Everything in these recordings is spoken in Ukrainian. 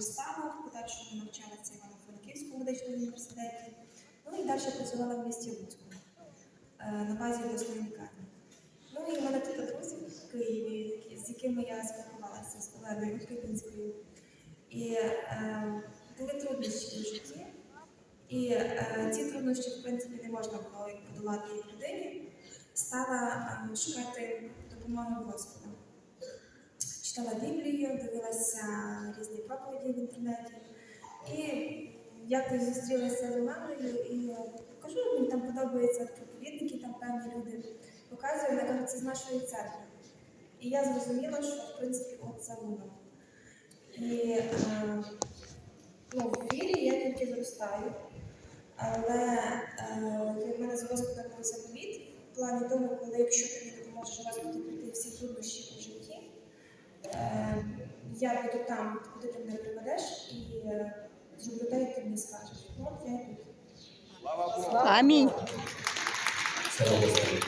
в подальшому навчалася в Івано-Франківському медичному університеті. Ну і далі працювала в місті Луцьку е, на базі обласної лікарні. Ну і в мене тут друзі в Києві, з якими я спілкувалася з Оленою Кривінською. І е, були труднощі в житті. І е, ці труднощі, в принципі, не можна було подолати людині. Стала е, шукати допомоги в Господа. Читала Біблію, дивилася проповіді в інтернеті. І якось зустрілася з Оленою і е, кажу, мені там подобаються проповідники, там певні люди. Показує, вона каже, це з нашої церкви. І я зрозуміла, що в принципі от це воно. І е, ну, в вірі я тільки зростаю. Але е, в мене з Господом був заповіт в плані того, коли якщо ти не допоможеш Господу всі труднощі у житті, е, я буду там, куди ти мене приведеш, і е, зроблю те, як ти мені скажеш. Ну, от я тут. Амінь. Слава Господу.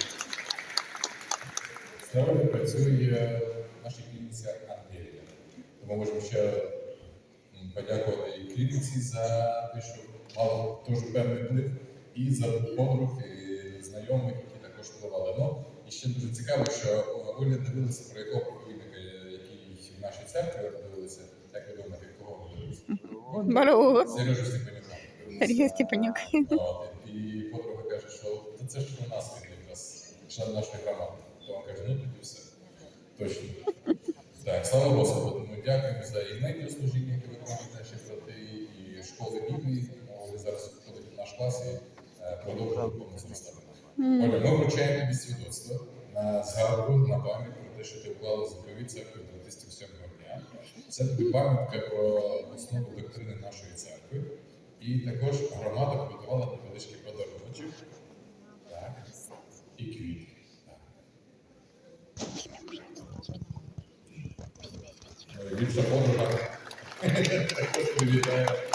Сьогодні працює в нашій клініці Ангелія. Тому можемо ще подякувати і клініці за те, що мало теж певний вплив, і за подруг, і знайомих, які також впливали. Ну, і ще дуже цікаво, що о, Оля дивилася про якого нашій церкві дивилися. Як ви думаєте, кого ви дивилися? Барого. Сережа Степанюка. Сергій Степанюк. І подруга каже, що це ж у нас він якраз член нашої громади. То він каже, ну тоді все. Точно. Так, слава Господу. Тому дякуємо за і медіаслужіння, яке виконують наші брати, і школи Біблії. Вони зараз входять в наш клас і е, продовжують повну зростати. Оля, ми вручаємо тобі свідоцтво на згадку, на пам'ять те, що ти вклала заповідь церкви 27 дня. Це тобі пам'ятка про основу доктрини нашої церкви. І також громада приготувала невеличкий подаруночок. Так. І квіти. Так. Більша подруга. Також привітаю.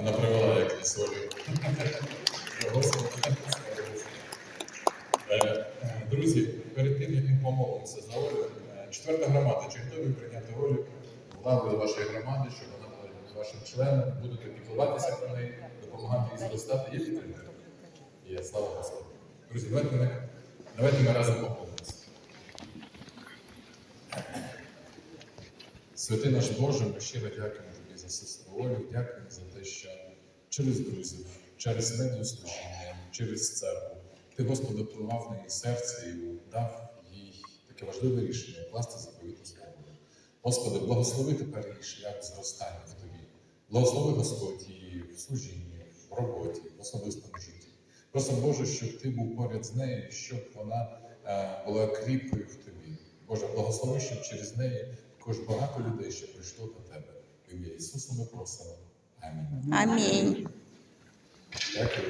Вона привела як на солі. Е, Друзі, перед тим, як ми помолимося за Олю, е, четверта громада, чи готові прийняти Олю владою вашої громади, щоб вона була вашим членом, будете піклуватися про неї, допомагати їй зростати. Є підтримка? Є, слава Господу. Друзі, давайте ми, давайте ми разом помолимося. Святий наш Боже, ми щиро дякуємо за сестру Олю, дякуємо за те, що через друзів, через медіаслужіння, через церкву, ти, Господи, впливав на її серце і дав їй таке важливе рішення класти заповіту слово. Господи, благослови тепер її шлях зростання в тобі. Благослови Господь її в служінні, в роботі, в особистому житті. Просимо Боже, щоб ти був поряд з нею, щоб вона е, була кріпкою в тобі. Боже, благослови, щоб через неї також багато людей ще прийшло до тебе. В ім'я Ісуса ми просимо. Амінь. Амінь. Дякую.